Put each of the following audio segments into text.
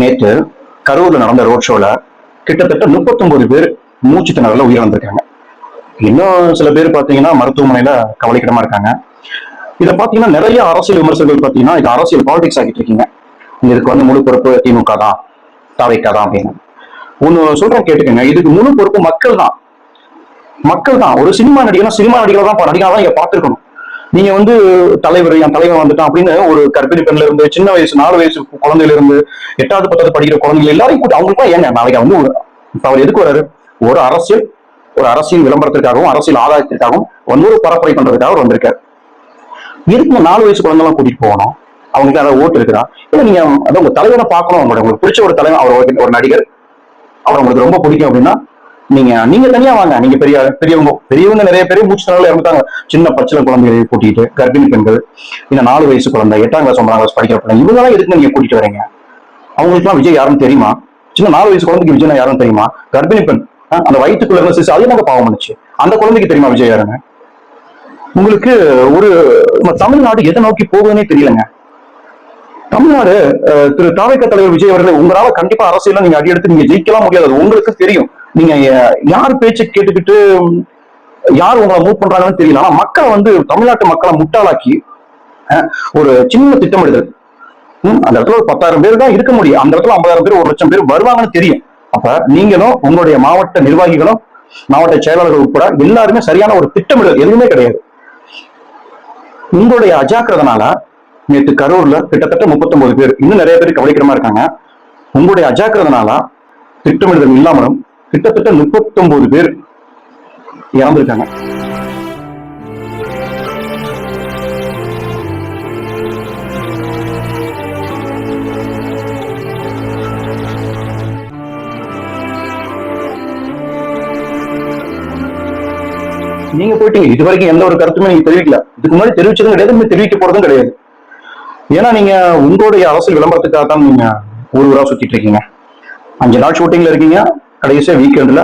நேற்று கரூர்ல நடந்த ரோட் ஷோல கிட்டத்தட்ட 39 பேர் மூச்சு திணறல உயிரிழந்திருக்காங்க. இன்னும் சில பேர் பாத்தீங்கன்னா மருத்துவமனையில கவலைக்கிடமா இருக்காங்க. இதை பாத்தீங்கன்னா நிறைய அரசியல் விமர்சகர்கள் பாத்தீங்கன்னா இது அரசியல் பாலிடிக்ஸ் ஆகிட்டு இருக்கீங்க. இதுக்கு வந்து முழு பொறுப்பு திமுக தான் தாவைக்கா தான் அப்படின்னு. ஒன்று சொல்றேன் கேட்டுக்கோங்க. இதுக்கு முழு பொறுப்பு மக்கள் தான். மக்கள் தான். ஒரு சினிமா நடிகனா சினிமா நடிகர் தான் நடிகா தான் இங்க பார்த்துருக்கணும். நீங்க வந்து தலைவர் என் தலைவன் வந்துட்டான் அப்படின்னு ஒரு கற்பிணி பெண்ல இருந்து சின்ன வயசு நாலு வயசு குழந்தையில இருந்து எட்டாவது பத்தாவது படிக்கிற குழந்தைகள் எல்லாரையும் கூட்டி அவங்களுக்குலாம் ஏங்க நாளைக்கு வந்து அவர் எதுக்கு வராரு ஒரு அரசியல் ஒரு அரசியல் விளம்பரத்திற்காகவும் அரசியல் ஆதாயத்திற்காகவும் வந்து ஒரு பரப்புரை பண்றதுக்காக அவர் வந்திருக்காரு. எதுக்கு நாலு வயசு குழந்தைலாம் கூட்டிட்டு போகணும். அவங்களுக்கு அதை ஓட்டு இருக்குதா? இல்ல நீங்க அதான் உங்க தலைவரை பார்க்கணும். அவங்களோட உங்களுக்கு பிடிச்ச ஒரு தலைவர் அவர் ஒரு- ஒரு நடிகர். அவர் உங்களுக்கு ரொம்ப பிடிக்கும் அப்படின்னா நீங்க நீங்க தனியா வாங்க. நீங்க பெரிய பெரியவங்க பெரியவங்க நிறைய பேர் மூச்சு நாள் இறந்துட்டாங்க. சின்ன பச்சில குழந்தைகளை கூட்டிட்டு கர்ப்பிணி பெண்கள் இந்த நாலு வயசு குழந்தை எட்டாம் கிளாஸ் ஒன்பதாம் கிளாஸ் படிக்கிற பிள்ளை இவங்கெல்லாம் எதுக்கு நீங்க கூட்டிட்டு வரீங்க? அவங்களுக்குலாம் விஜய் யாருன்னு தெரியுமா? சின்ன நாலு வயசு குழந்தைக்கு விஜய் யாரும் தெரியுமா? கர்ப்பிணி பெண் அந்த வயிற்றுக்குள்ள இருந்த சிசு அது நாங்க பாவம் பண்ணுச்சு. அந்த குழந்தைக்கு தெரியுமா விஜய் யாருங்க உங்களுக்கு ஒரு நம்ம தமிழ்நாடு எதை நோக்கி போகுதுன்னே தெரியலங்க. தமிழ்நாடு திரு தாவைக்க தலைவர் விஜய் அவர்களை உங்களால கண்டிப்பா அரசியல நீங்க அடியெடுத்து நீங்க ஜெயிக்கலாம் முடியாது. உங்களுக்கு தெரியும். நீங்க யார் பேச்சு கேட்டுக்கிட்டு யார் உங்களை மூவ் பண்றாங்கன்னு தெரியல. ஆனா மக்களை வந்து தமிழ்நாட்டு மக்களை முட்டாளாக்கி அஹ், ஒரு சின்ன திட்டமிடுதல் அந்த இடத்துல ஒரு பத்தாயிரம் பேர் தான் இருக்க முடியும். அந்த இடத்துல ஐம்பதாயிரம் பேர் ஒரு லட்சம் பேர் வருவாங்கன்னு தெரியும். அப்ப நீங்களும் உங்களுடைய மாவட்ட நிர்வாகிகளும் மாவட்ட செயலாளர்கள் உட்பட எல்லாருமே சரியான ஒரு திட்டமிடல் எதுவுமே கிடையாது. உங்களுடைய அஜாக்கிரதனால நேற்று கரூர்ல கிட்டத்தட்ட 39 பேர் இன்னும் நிறைய பேர் கவலைக்கிடமா இருக்காங்க. உங்களுடைய அஜாக்கிரதனால திட்டமிடுதல் இல்லாமலும் கிட்டத்தட்ட 39 பேர் இறந்துருக்காங்க. நீங்க போயிட்டீங்க. இது வரைக்கும் எந்த ஒரு கருத்துமே நீங்க தெரிவிக்கல. இதுக்கு முன்னாடி தெரிவிச்சதும் கிடையாது இனிமே தெரிவிக்க போறதும் கிடையாது. ஏன்னா நீங்க உங்களுடைய அரசியல் விளம்பரத்துக்காக தான் நீங்க ஊர் ஊரா சுத்திட்டு இருக்கீங்க. அஞ்சு நாள் ஷூட்டிங்ல இருக்கீங்க. கடைசியாக வீக்கெண்டில்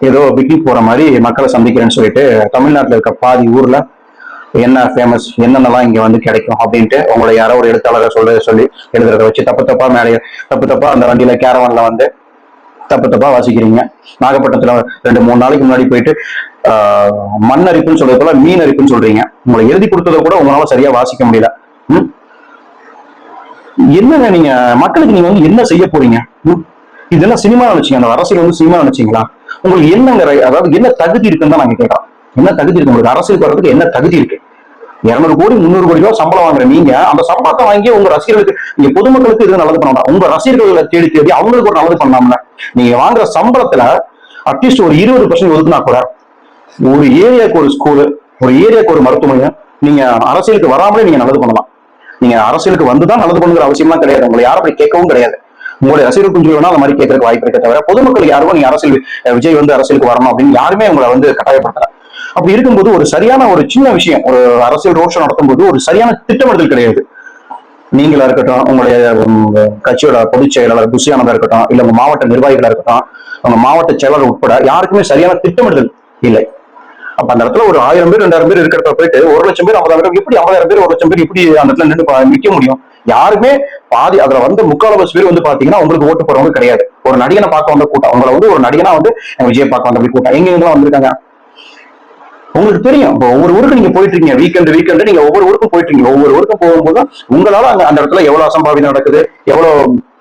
ஏதோ பிக்னிக் போகிற மாதிரி மக்களை சந்திக்கிறேன்னு சொல்லிட்டு தமிழ்நாட்டில் இருக்க பாதி ஊரில் என்ன ஃபேமஸ் என்னென்னலாம் இங்கே வந்து கிடைக்கும் அப்படின்ட்டு உங்களை யாரோ ஒரு எழுத்தாளரை சொல்ல சொல்லி எழுதுறத வச்சு தப்பு தப்பாக மேலே தப்பு தப்பாக அந்த வண்டியில் கேரவனில் வந்து தப்பு தப்பாக வாசிக்கிறீங்க நாகப்பட்டினத்தில் ரெண்டு மூணு நாளைக்கு முன்னாடி போயிட்டு மண் அரிப்புன்னு சொல்றது போல மீன் அரிப்புன்னு சொல்றீங்க உங்களை எழுதி கொடுத்ததை கூட உங்களால சரியா வாசிக்க முடியல ம்? என்னங்க நீங்க மக்களுக்கு நீங்க வந்து என்ன செய்ய போறீங்க ம்? இதெல்லாம் சினிமா நினைச்சீங்க அந்த அரசியல் வந்து சினிமா நினைச்சீங்களா உங்களுக்கு என்னங்க அதாவது என்ன தகுதி இருக்குன்னு தான் நாங்க கேட்கறோம் என்ன தகுதி இருக்கு? உங்களுக்கு அரசியல் வர்றதுக்கு என்ன தகுதி இருக்கு? இருநூறு கோடி முந்நூறு கோடி ரூபாய் சம்பளம் வாங்குற நீங்க அந்த சம்பளத்தை வாங்கி உங்க ரசிகர்களுக்கு நீங்க பொதுமக்களுக்கு இது நல்லது பண்ணலாம் உங்க ரசிகர்களை தேடி தேடி அவங்களுக்கு ஒரு நல்லது பண்ணலாம்ல நீங்க வாங்குற சம்பளத்துல அட்லீஸ்ட் ஒரு இருபது பர்சன்ட் ஒதுக்குனா கூட ஒரு ஏரியாவுக்கு ஒரு ஸ்கூலு ஒரு ஏரியாவுக்கு ஒரு மருத்துவமனை நீங்க அரசியலுக்கு வராமலே நீங்க நல்லது பண்ணலாம். நீங்க அரசியலுக்கு வந்துதான் நல்லது பண்ணுங்கிற அவசியம்லாம் கிடையாது. உங்களை யாரும் அப்படி கேட்கவும் கிடையாது. உங்களுடைய ரசிகர் குஞ்சு வேணா அந்த மாதிரி கேட்கறதுக்கு வாய்ப்பு இருக்க தவிர பொதுமக்கள் யாரும் நீங்க அரசியல் விஜய் வந்து அரசியலுக்கு வரணும் அப்படின்னு யாருமே உங்களை வந்து கட்டாயப்படுத்தல. அப்படி இருக்கும்போது ஒரு சரியான ஒரு சின்ன விஷயம் ஒரு அரசியல் ரோட் நடத்தும் நடத்தும்போது ஒரு சரியான திட்டமிடுதல் கிடையாது. நீங்களா இருக்கட்டும் உங்களுடைய கட்சியோட பொதுச் செயலாளர் குசியானதா இருக்கட்டும் இல்ல உங்க மாவட்ட நிர்வாகிகளா இருக்கட்டும் உங்க மாவட்ட செயலாளர் உட்பட யாருக்குமே சரியான திட்டமிடுதல் இல்லை. அப்ப அந்த இடத்துல ஒரு ஆயிரம் பேர் ரெண்டாயிரம் பேர் இருக்கிறத போயிட்டு ஒரு லட்சம் பேர் ஐம்பதாயிரம் பேர் எப்படி ஐம்பதாயிரம் பேர் ஒரு லட்சம் பேர் எப்படி அந்த இடத்துல நின்று நிற்க முடியும். யாருமே பாதி அதுல வந்து முக்கால்வாசி பேர் வந்து பாத்தீங்கன்னா உங்களுக்கு ஓட்டு போறவங்க கிடையாது. ஒரு நடிகனை பார்க்க வந்த கூட்டம் உங்களை வந்து ஒரு நடிகனா வந்து விஜய் பார்க்க வந்த அப்படி கூட்டம். எங்க எங்கெல்லாம் வந்திருக்காங்க? உங்களுக்கு தெரியும். இப்போ ஒவ்வொரு ஊருக்கு நீங்க போயிட்டு இருக்கீங்க. வீக்கெண்ட் வீக்கெண்ட் நீங்க ஒவ்வொரு ஊருக்கும் போயிட்டு இருக்கீங்க. ஒவ்வொரு ஊருக்கும் போகும்போது உங்களால அங்க அந்த இடத்துல எவ்வளவு அசம்பாவிதம் நடக்குது? எவ்வளவு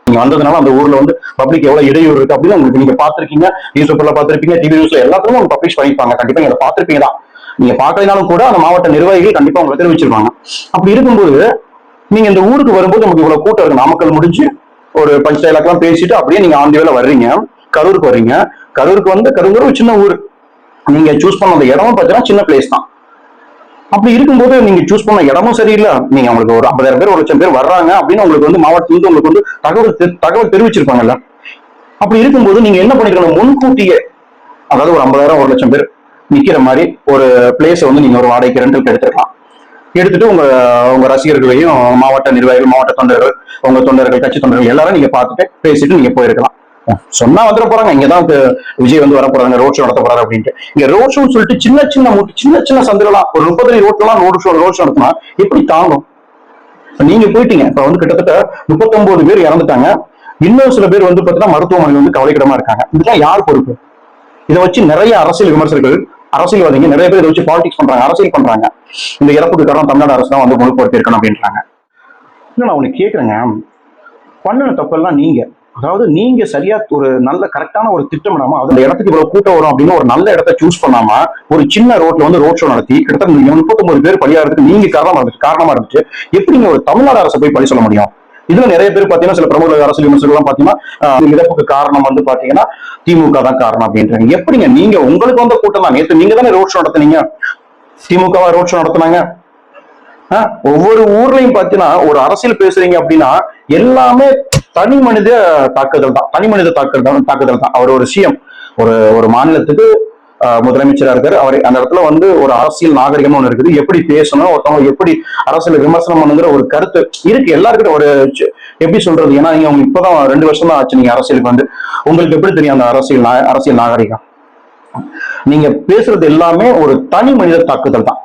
நீங்க வந்ததுனால அந்த ஊர்ல வந்து பப்ளிக் எவ்வளவு இடையூறு இருக்கு அப்படின்னு உங்களுக்கு நீங்க பாத்திருக்கீங்க நியூஸ் பேப்பர்ல பாத்திருப்பீங்க டிவி நியூஸ்ல எல்லாத்துக்கும் அவங்க பப்ளிஷ் பண்ணிருப்பாங்க கண்டிப்பா நீங்க பாத்திருப்பீங்க தான். நீங்க பார்க்கலைனாலும் கூட அந்த மாவட்ட நிர்வாகிகள் கண்டிப்பா உங்களுக்கு தெரிவிச்சிருப்பாங்க அப்படி இருக்கும்போது நீங்க இந்த ஊருக்கு வரும்போது நமக்கு இவ்வளவு கூட்டம் இருக்கு. நாமக்கல் முடிஞ்சு ஒரு பஞ்சாயத்துலாம் பேசிட்டு அப்படியே நீங்க ஆண்டு வேலை வர்றீங்க. கரூருக்கு வர்றீங்க. கரூருக்கு வந்து கரூர் ஒரு சின்ன ஊர். நீங்க சூஸ் பண்ண அந்த இடமும் பார்த்தீங்கன்னா சின்ன பிளேஸ் தான். அப்படி இருக்கும்போது நீங்க சூஸ் பண்ண இடமும் சரியில்லை. நீங்க உங்களுக்கு ஒரு ஐம்பதாயிரம் பேர் ஒரு லட்சம் பேர் வர்றாங்க அப்படின்னு உங்களுக்கு வந்து மாவட்டத்துல உங்களுக்கு வந்து தகவல் தகவல் தெரிவிச்சிருப்பாங்கல்ல. அப்படி இருக்கும்போது நீங்க என்ன பண்ணிருக்கணும்? முன்கூட்டியே அதாவது ஒரு ஐம்பதாயிரம் ஒரு லட்சம் பேர் நிக்கிற மாதிரி ஒரு பிளேஸை வந்து நீங்க ஒரு வாடகைக்கு ரெண்டுக்கு எடுத்துக்கலாம். எடுத்துட்டு உங்க உங்க ரசிகர்களையும் மாவட்ட நிர்வாகிகள் மாவட்ட தொண்டர்கள் உங்க தொண்டர்கள் கட்சி தொண்டர்கள் எல்லாரும் நீங்க பார்த்துட்டு பேசிட்டு நீங்க போயிருக்கலாம். சொன்னா வந்துட போறாங்க இங்கதான் விஜய் வந்து வர போறாங்க ரோட் ஷோ நடத்த போறாரு அப்படின்ட்டு. இங்க ரோட் ஷோன்னு சொல்லிட்டு சின்ன சின்ன மூட்டு சின்ன சின்ன சந்திரலாம் ஒரு முப்பது அடி ரோட்லாம் ரோட் ஷோ ரோட் ஷோ நடத்தினா எப்படி தாங்கும்? நீங்க போயிட்டீங்க இப்ப வந்து கிட்டத்தட்ட முப்பத்தொன்பது பேர் இறந்துட்டாங்க. இன்னும் சில பேர் வந்து பாத்தீங்கன்னா மருத்துவமனை வந்து கவலைக்கிடமா இருக்காங்க. இதெல்லாம் யார் பொறுப்பு? இதை வச்சு நிறைய அரசியல் விமர்சகர்கள் அரசியல்வாதிங்க நிறைய பேர் இதை வச்சு பாலிடிக்ஸ் பண்றாங்க அரசியல் பண்றாங்க. இந்த இறப்புக்கு காரணம் தமிழ்நாடு அரசு தான் வந்து முழுப்படுத்தி இருக்கணும் அப்படின்றாங்க. இன்னும் நான் உனக்கு கேட்குறேங்க பண்ணின தப்பெல்லாம் நீங்க. அதாவது நீங்க சரியா ஒரு நல்ல கரெக்டான ஒரு திட்டமிடாம அந்த இடத்துக்கு இவ்வளவு கூட்டம் வரும் அப்படின்னு ஒரு நல்ல இடத்த சூஸ் பண்ணாம ஒரு சின்ன ரோட்ல வந்து ரோட் ஷோ நடத்தி கிட்டத்தட்ட முப்பத்தொன்பது பேர் பலியாகிறதுக்கு நீங்க காரணமா இருந்துச்சு காரணமா இருந்துச்சு. எப்படி நீங்க ஒரு தமிழ்நாடு அரசு போய் பழி சொல்ல முடியும்? இதுல நிறைய பேர் பாத்தீங்கன்னா சில பிரமுக அரசியல் விமர்சகர்கள் பாத்தீங்கன்னா இழப்புக்கு காரணம் வந்து பாத்தீங்கன்னா திமுக தான் காரணம் அப்படின்றாங்க. எப்படிங்க நீங்க உங்களுக்கு வந்த கூட்டம் தான். நேற்று நீங்க தானே ரோட் ஷோ நடத்தினீங்க. திமுகவா ரோட் ஷோ நடத்துனாங்க. ஒவ்வொரு ஊர்லயும் பாத்தீங்கன்னா ஒரு அரசியல் பேசுறீங்க அப்படின்னா எல்லாமே தனி மனித தாக்குதல் தான். தனி மனித தாக்குதல் தாக்குதல் தான். அவர் ஒரு சிஎம் ஒரு ஒரு மாநிலத்துக்கு ஆ, முதலமைச்சரா இருக்காரு. அவர் அந்த இடத்துல வந்து ஒரு அரசியல் நாகரிகம் ஒன்று இருக்குது. எப்படி பேசணும் ஒருத்தவங்க எப்படி அரசியல் விமர்சனம் பண்ணுங்கிற ஒரு கருத்து இருக்கு. எல்லாருக்கிட்ட ஒரு எப்படி சொல்றது? ஏன்னா நீங்க அவங்க இப்பதான் ரெண்டு வருஷம் தான் ஆச்சு. நீங்க அரசியலுக்கு வந்து. உங்களுக்கு எப்படி தெரியும் அந்த அரசியல் அரசியல் நாகரிகம்? நீங்க பேசுறது எல்லாமே ஒரு தனி மனித தாக்குதல் தான்.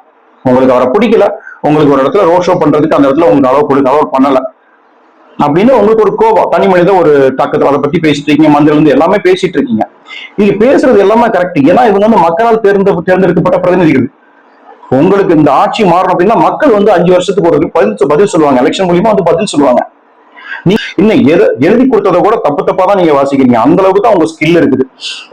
உங்களுக்கு அவரை பிடிக்கல. உங்களுக்கு ஒரு இடத்துல ரோட் ஷோ பண்றதுக்கு அந்த இடத்துல உங்களுக்கு அளவு கொடுக்க அளவு பண்ணல. அப்படின்னு உங்களுக்கு ஒரு கோபம். தனி மனித ஒரு தாக்கத்தில் அதை பத்தி பேசிட்டு இருக்கீங்க மந்திரில இருந்து எல்லாமே பேசிட்டு இருக்கீங்க. நீங்க பேசுறது எல்லாமே கரெக்ட் ஏன்னா இவங்க வந்து மக்களால் தேர்ந்த தேர்ந்தெடுக்கப்பட்ட பிரதிநிதிகள். உங்களுக்கு இந்த ஆட்சி மாறணும் அப்படின்னா மக்கள் வந்து அஞ்சு வருஷத்துக்கு ஒரு பதில் பதில் சொல்லுவாங்க. எலெக்ஷன் மூலியமா வந்து பதில் சொல்லுவாங்க. இன்னும் எழுதி கொடுத்ததை கூட தப்பு தப்பா தான் நீங்க வாசிக்கிறீங்க. அந்த அளவுக்கு தான் உங்க ஸ்கில் இருக்குது.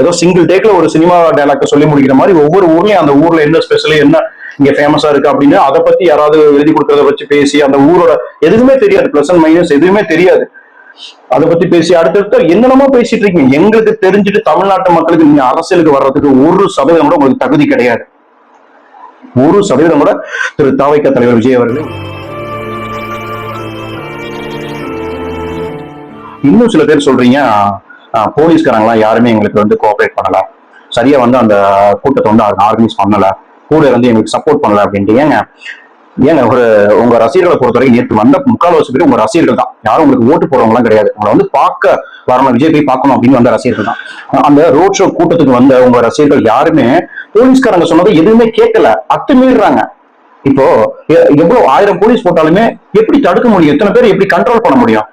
ஏதோ சிங்கிள் டேக்ல ஒரு சினிமா டைலாக் சொல்லி முடிக்கிற மாதிரி ஒவ்வொரு ஊர்லயும் அந்த ஊர்ல என்ன ஸ்பெஷல் என்ன இங்க ஃபேமஸா இருக்கு அப்படின்னு அதை பத்தி யாராவது எழுதி கொடுக்கறத வச்சு பேசி அந்த ஊரோட எதுவுமே தெரியாது. பிளஸ் அண்ட் மைனஸ் எதுவுமே தெரியாது. அதை பத்தி பேசி அடுத்தடுத்த என்னென்னமோ பேசிட்டு இருக்கீங்க. எங்களுக்கு தெரிஞ்சுட்டு தமிழ்நாட்டு மக்களுக்கு நீங்க அரசியலுக்கு வர்றதுக்கு ஒரு சதவீதம் கூட உங்களுக்கு தகுதி கிடையாது. ஒரு சதவீதம் கூட திரு தாவைக்க தலைவர் விஜய் அவர்கள். இன்னும் சில பேர் சொல்றீங்க போலீஸ்காரங்களாம் யாருமே எங்களுக்கு வந்து கோஆப்ரேட் பண்ணல. சரியா வந்து அந்த கூட்டத்தை வந்து ஆர்கனைஸ் பண்ணல. கூட இருந்து எங்களுக்கு சப்போர்ட் பண்ணல அப்படின்ட்டு. ஏங்க ஏங்க ஒரு உங்க ரசிகர்களை பொறுத்தவரைக்கும் நேற்று வந்த முக்கால்வாசி பேர் உங்க ரசிகர்கள் தான். யாரும் உங்களுக்கு ஓட்டு போறவங்கலாம் கிடையாது. உங்களை வந்து பார்க்க வரணும் விஜய் போய் பார்க்கணும் அப்படின்னு வந்த ரசிகர்கள் தான். அந்த ரோட் ஷோ கூட்டத்துக்கு வந்த உங்க ரசிகர்கள் யாருமே போலீஸ்காரங்க சொன்னதை எதுவுமே கேட்கல. அத்துமீறாங்க இப்போ எ- எவ்வளவு ஆயிரம் போலீஸ் போட்டாலுமே எப்படி தடுக்க முடியும்? எத்தனை பேர் எப்படி கண்ட்ரோல் பண்ண முடியும்?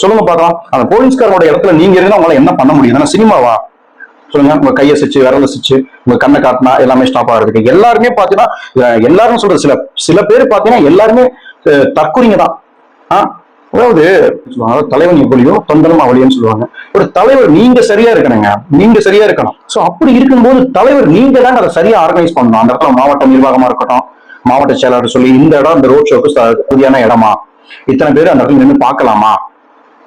சொல்லுங்க பாக்கலாம். அந்த போலீஸ்காரோட இடத்துல நீங்க இருந்தா உங்களால என்ன பண்ண முடியும்? சினிமாவா? சொல்லுங்க. உங்க கையை சிச்சு விரல சிச்சு உங்க கண்ணை காட்டினா எல்லாமே ஸ்டாப் ஆகிறதுக்கு. எல்லாருமே பாத்தீங்கன்னா எல்லாரும் சொல்றது சில சில பேர் பாத்தீங்கன்னா எல்லாருமே தற்கொலைங்க தான். ஆஹ் அதாவது சொல்லுவாங்க, தலைவன் எப்படியோ தொண்டனும் அவளியன்னு சொல்லுவாங்க. ஒரு தலைவர் நீங்க சரியா இருக்கணுங்க. நீங்க சரியா இருக்கணும். சோ அப்படி இருக்கும்போது தலைவர் நீங்க தான் அதை சரியா ஆர்கனைஸ் பண்ணணும். அந்த இடத்துல மாவட்ட நிர்வாகமா இருக்கட்டும் மாவட்ட செயலாளர் சொல்லி இந்த இடம் இந்த ரோட் ஷோக்கு சரியான இடமா? இத்தனை பேர் அந்த இடத்துல நின்று பார்க்கலாமா?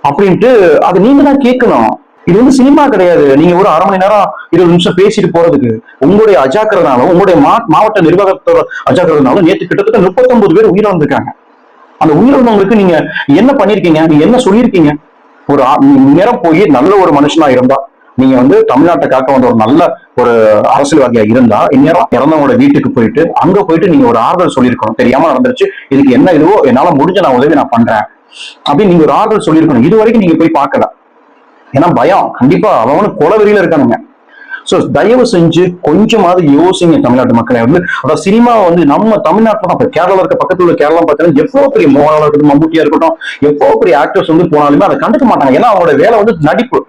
அப்படின்ட்டு அது நீங்க தான் கேட்கணும். இது வந்து சினிமா கிடையாது. நீங்க ஒரு அரை மணி நேரம் இருபது நிமிஷம் பேசிட்டு போறதுக்கு உங்களுடைய அஜாக்கிரதாலும் உங்களுடைய மா- மாவட்ட நிர்வாகத்தோட அஜாக்கிரதாலும் நேற்று கிட்டத்தட்ட முப்பத்தொன்பது பேர் உயிரிழந்திருக்காங்க. அந்த உயிரிழந்தவங்களுக்கு நீங்க என்ன பண்ணிருக்கீங்க? நீங்க என்ன சொல்லியிருக்கீங்க ஒரு நேரம் போய் நல்ல ஒரு மனுஷனா இருந்தா நீங்க வந்து தமிழ்நாட்டை காக்க வந்த ஒரு நல்ல ஒரு அரசியல்வாதியா இருந்தா இந்நேரம் இறந்தவங்களோட வீட்டுக்கு போயிட்டு அங்க போயிட்டு நீங்க ஒரு ஆறுதல் சொல்லியிருக்கணும். தெரியாம நடந்துருச்சு. இதுக்கு என்ன இதுவோ என்னால முடிஞ்ச நான் உதவி நான் பண்றேன். அப்படின்னு நீங்க ஒரு ஆறுதல் சொல்லியிருக்கணும். இது வரைக்கும் நீங்க போய் பார்க்கல. ஏன்னா பயம். கண்டிப்பா அவனும் கொலவெறியில இருக்கானுங்க. ஸோ தயவு செஞ்சு கொஞ்சமாவது யோசிங்க தமிழ்நாட்டு மக்களை. வந்து அதாவது சினிமா வந்து நம்ம தமிழ்நாட்டில் தான் கேரளா இருக்க பக்கத்துல உள்ள கேரளா பார்த்தீங்கன்னா எவ்வளோ பெரிய மோகனாக இருக்கட்டும் மம்முட்டியா இருக்கட்டும் எவ்வளோ பெரிய ஆக்டர்ஸ் வந்து போனாலுமே அதை கண்டுக்க மாட்டாங்க. ஏன்னா அவங்களோட வேலை வந்து நடிப்பு.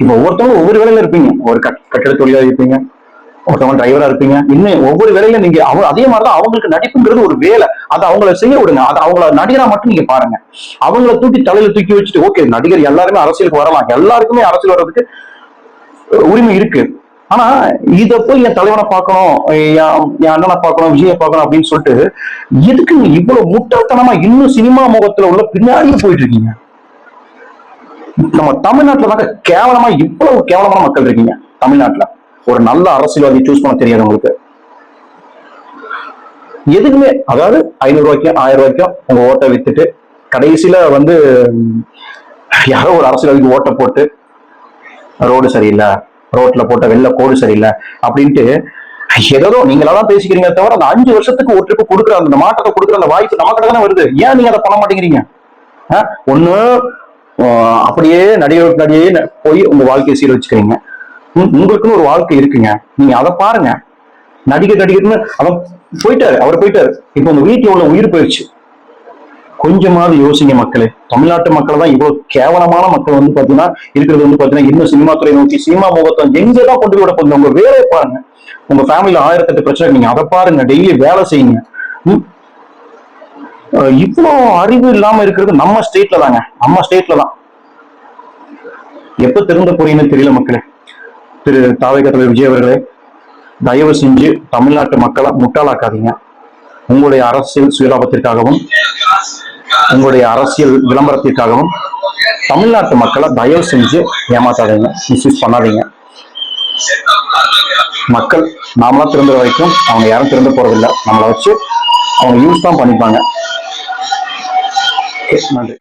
இப்போ ஒவ்வொருத்தவங்க ஒவ்வொரு வேலையில இருப்பீங்க. ஒரு கட் கட்டிட தொழிலா இருப்பீங்க. ஒருத்தவங்க டிரைவரா இருப்பீங்க. இன்னும் ஒவ்வொரு வேலையில நீங்க அவங்க அதே மாதிரிதான் அவங்களுக்கு நடிப்புங்கிறது ஒரு வேலை. அதை அவங்கள செய்ய விடுங்க. அதை அவங்கள நடிகரா மட்டும் நீங்க பாருங்க. அவங்கள தூக்கி தலையில தூக்கி வச்சுட்டு ஓகே நடிகர் எல்லாருமே அரசியலுக்கு வரலாம். எல்லாருக்குமே அரசியல் வர்றதுக்கு உரிமை இருக்கு. ஆனா இத போய் என் தலைவனை பார்க்கணும் என் என் அண்ணனை பார்க்கணும் விஜயை பார்க்கணும் அப்படின்னு சொல்லிட்டு எதுக்கு நீங்க இவ்வளவு முட்டாள்தனமா இன்னும் சினிமா முகத்துல உள்ள பின்னாடியே போயிட்டு இருக்கீங்க? நம்ம தமிழ்நாட்டுல தாங்க கேவலமா இவ்வளவு கேவலமான மக்கள் இருக்கீங்க தமிழ்நாட்டுல. ஒரு நல்ல அரசியல்வாதி சூஸ் பண்ண தெரியாது உங்களுக்கு. எதுக்குமே அதாவது ஐநூறு ரூபாய்க்கும் ஆயிரம் ரூபாய்க்கும் உங்க ஓட்டை வித்துட்டு கடைசியில வந்து யாரோ ஒரு அரசியல்வாதிக்கு ஓட்டை போட்டு ரோடு சரியில்லை ரோட்ல போட்ட வெள்ள கோடு சரியில்லை அப்படின்ட்டு ஏதோ நீங்களா தான் பேசிக்கிறீங்க தவிர அந்த அஞ்சு வருஷத்துக்கு ஒரு ட்ரிப் கொடுக்குற அந்த மாற்றத்தை கொடுக்குற அந்த வாய்ப்பு நமக்கு தானே வருது. ஏன் நீங்க அதை பண்ண மாட்டேங்கிறீங்க? ஆ? ஒண்ணு அப்படியே நடிகை நடிகையே போய் உங்க வாழ்க்கையை சீர வச்சுக்கிறீங்க உங்களுக்குன்னு ஒரு வாழ்க்கை இருக்குங்க. நீங்க அதை பாருங்க. நடிகர் நடிகர்னு அவன் போயிட்டாரு அவர் போயிட்டாரு. இப்போ உங்க வீட்டு எவ்வளவு உயிர் போயிடுச்சு? கொஞ்சமாவது யோசிங்க மக்களே. தமிழ்நாட்டு மக்கள் தான் இவ்வளவு கேவலமான மக்கள் வந்து பாத்தீங்கன்னா இருக்கிறது வந்து பாத்தீங்கன்னா இன்னும் சினிமா துறை நோக்கி சினிமா முகத்தம் எங்கதான் கொண்டு விட போகுது உங்க வேலையை பாருங்க. உங்க ஃபேமிலியில ஆயிரத்தெட்டு பிரச்சனை நீங்க அதை பாருங்க. டெய்லி வேலை செய்யுங்க. இவ்வளோ அறிவு இல்லாம இருக்கிறது நம்ம ஸ்டேட்ல தாங்க. நம்ம ஸ்டேட்ல தான். எப்ப திறந்த போறீங்கன்னு தெரியல மக்களே. திரு தாவேக தலைவர் விஜய் அவர்களே தயவு செஞ்சு தமிழ்நாட்டு மக்களை முட்டாளாக்காதீங்க. உங்களுடைய அரசியல் சுயலாபத்திற்காகவும் உங்களுடைய அரசியல் விளம்பரத்திற்காகவும் தமிழ்நாட்டு மக்களை தயவு செஞ்சு ஏமாத்தாதீங்க மிஸ்யூஸ் பண்ணாதீங்க. மக்கள் நாமளா திறந்த வரைக்கும் அவங்க யாரும் திறந்து போறதில்லை. நம்மளை வச்சு அவங்க யூஸ் தான் பண்ணிப்பாங்க. நன்றி.